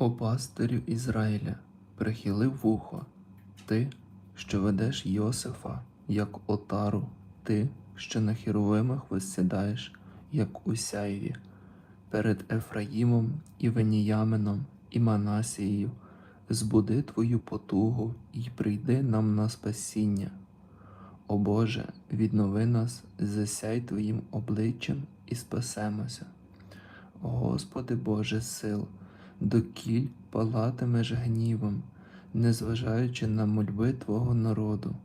О пастирю Ізраїля, прихилив вухо, ти, що ведеш Йосифа, як отару, ти, що на хіровимах висідаєш, як у сяйві, перед Ефраїмом і Веніяменом і Манасією, збуди твою потугу і прийди нам на спасіння. О Боже, віднови нас, засяй Твоїм обличчям і спасемося. Господи Боже сил, докіль палатимеш гнівом, незважаючи на мольби Твого народу.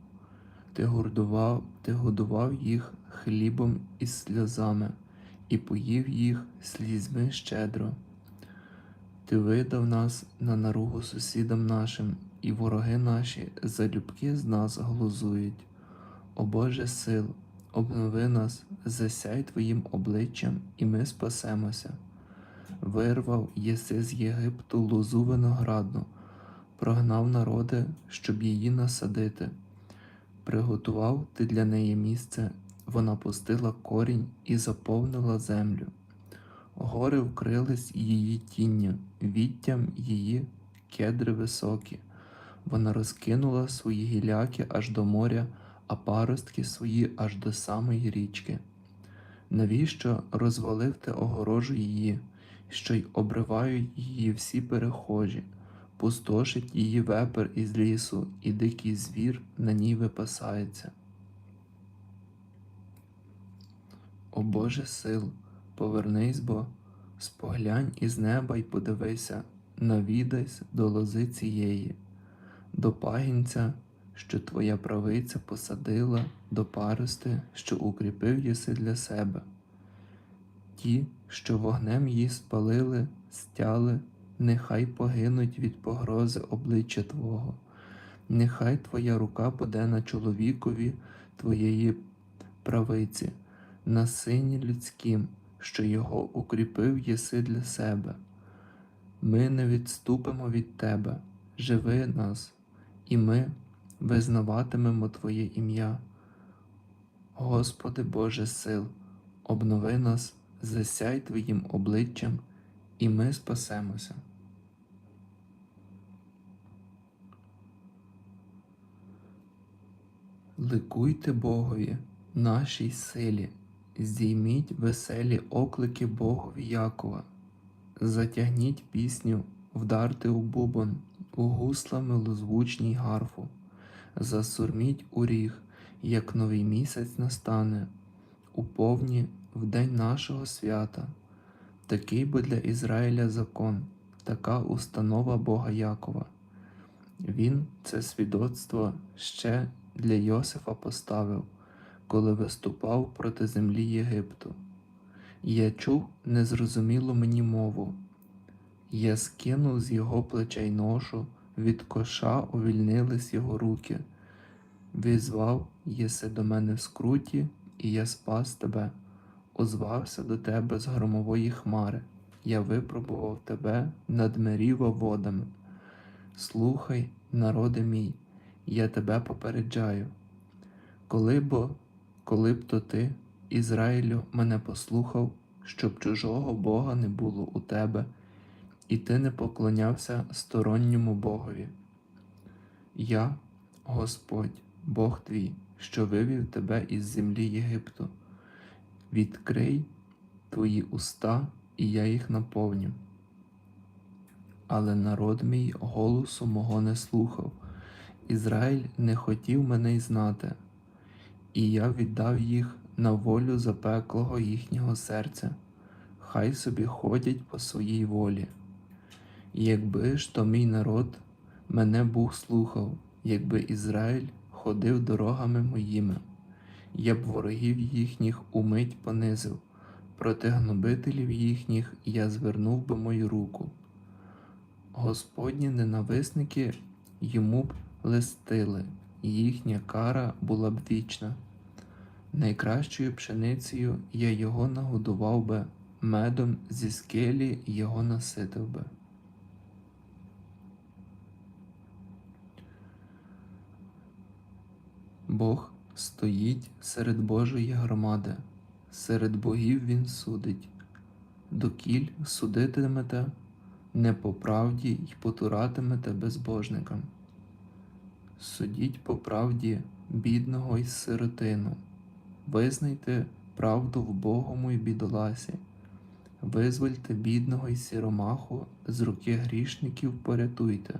Ти гордував, ти годував їх хлібом із сльозами і поїв їх слізьми щедро. Ти видав нас на наругу сусідам нашим, і вороги наші залюбки з нас глузують. О Боже сил, обнови нас, засяй Твоїм обличчям, і ми спасемося. Вирвав єси з Єгипту лозу виноградну, прогнав народи, щоб її насадити. Приготував ти для неї місце, вона пустила корінь і заповнила землю. Гори вкрились її тінню, віттям її кедри високі. Вона розкинула свої гіляки аж до моря, а паростки свої аж до самої річки. Навіщо розвалив ти огорожу її, що й обривають її всі перехожі, пустошить її вепер із лісу, і дикий звір на ній випасається. О Боже сил, повернись бо, споглянь із неба й подивися, навідайсь до лози цієї, до пагінця, що твоя правиця посадила, до парости, що укріпив єси для себе. Ті, що вогнем її спалили, стяли, нехай погинуть від погрози обличчя Твого, нехай Твоя рука буде на чоловікові Твоєї правиці, на сині людським, що його укріпив єси для себе. Ми не відступимо від Тебе, живи нас, і ми визнаватимемо Твоє ім'я. Господи Боже сил, обнови нас, засяй Твоїм обличчям, і ми спасемося. Ликуйте Богові, нашій силі, здійміть веселі оклики Богові Якова, затягніть пісню, вдарте у бубон, у гусла милозвучній гарфу, засурміть у ріг, як новий місяць настане, у повні в день нашого свята. Такий бо для Ізраїля закон, така установа Бога Якова. Він це свідоцтво ще для Йосифа поставив, коли виступав проти землі Єгипту. Я чув незрозумілу мені мову. Я скинув з його плечей ношу, від коша увільнились його руки. Візвав єси до мене в скруті, і я спас тебе, озвався до тебе з громової хмари. Я випробував тебе над меріва водами. Слухай, народи мій, я тебе попереджаю. Коли бо, коли б то ти, Ізраїлю, мене послухав, щоб чужого Бога не було у тебе, і ти не поклонявся сторонньому Богові. Я, Господь, Бог твій, що вивів тебе із землі Єгипту. Відкрий твої уста, і я їх наповню. Але народ мій голосу мого не слухав, Ізраїль не хотів мене й знати, і я віддав їх на волю запеклого їхнього серця, хай собі ходять по своїй волі. Якби ж то мій народ мене Бог слухав, якби Ізраїль ходив дорогами моїми, я б ворогів їхніх умить понизив, проти гнобителів їхніх я звернув би мою руку. Господні ненависники йому б листили, їхня кара була б вічна. Найкращою пшеницею я його нагодував би, медом зі скелі його наситив би. Бог стоїть серед Божої громади, серед богів Він судить, докіль судитимете, не по правді й потуратимете безбожникам. Судіть по правді бідного й сиротину, визнайте правду в Богому й бідоласі, визвольте бідного й сіромаху, з руки грішників порятуйте.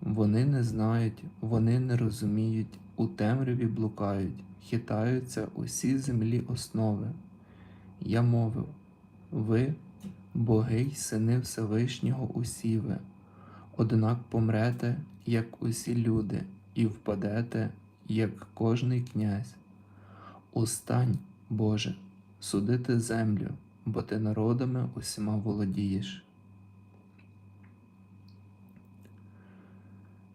Вони не знають, вони не розуміють, у темряві блукають, хитаються усі землі основи. Я мовив, ви, боги й сини Всевишнього усі ви, однак помрете, як усі люди, і впадете, як кожний князь. Устань, Боже, судити землю, бо ти народами усіма володієш.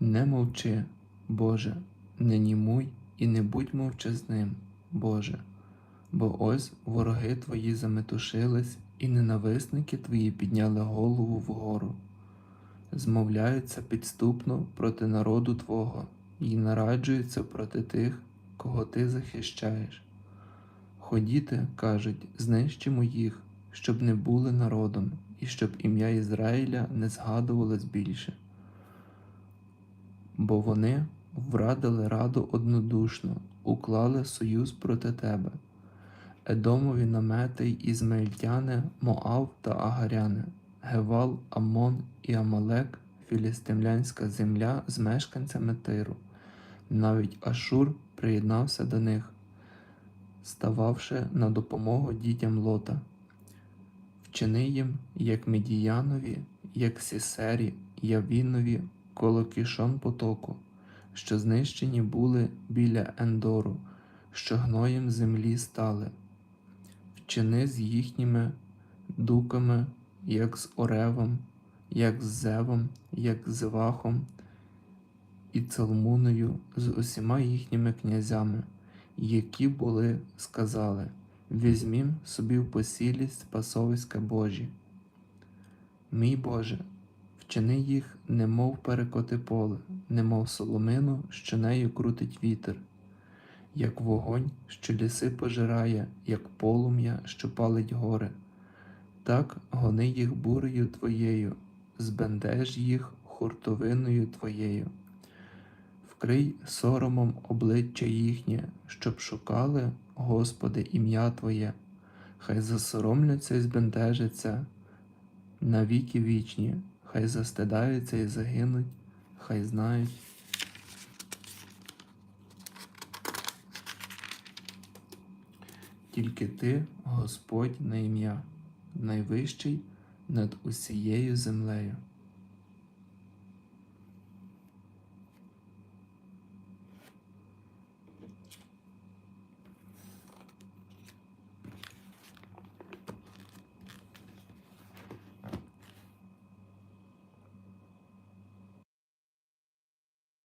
Не мовчи, Боже, не німуй і не будь мовчазним, Боже, бо ось вороги твої заметушились, і ненависники твої підняли голову вгору, змовляються підступно проти народу Твого і нараджуються проти тих, кого ти захищаєш. Ходіте, кажуть, знищимо їх, щоб не були народом, і щоб ім'я Ізраїля не згадувалось більше бо вони врадили раду однодушно, уклали союз проти тебе. Едомові намети й ізмаїльтяни, Моав та Агаряни, Гевал, Амон і Амалек, філістимлянська земля з мешканцями Тиру. Навіть Ашур приєднався до них, стававши на допомогу дітям Лота. Вчини їм, як Медіянові, як Сісері, Явінові, коло кішон потоку, що знищені були біля Ендору, що гноєм землі стали, вчини з їхніми дуками, як з Оревом, як з Зевом, як з Вахом і Цалмуною, з усіма їхніми князями, які були, сказали Візьмім собі в посілість пасовиська Божі. Мій Боже, вчини їх, немов перекоти поле, немов соломину, що нею крутить вітер, як вогонь, що ліси пожирає, як полум'я, що палить гори, так гони їх бурею твоєю, збендеж їх хуртовиною твоєю. Вкрий соромом обличчя їхнє, щоб шукали, Господи, ім'я Твоє, хай засоромляться і збентежаться на віки вічні, хай застидаються і загинуть, хай знають. Тільки ти, Господь, на ім'я, найвищий над усією землею.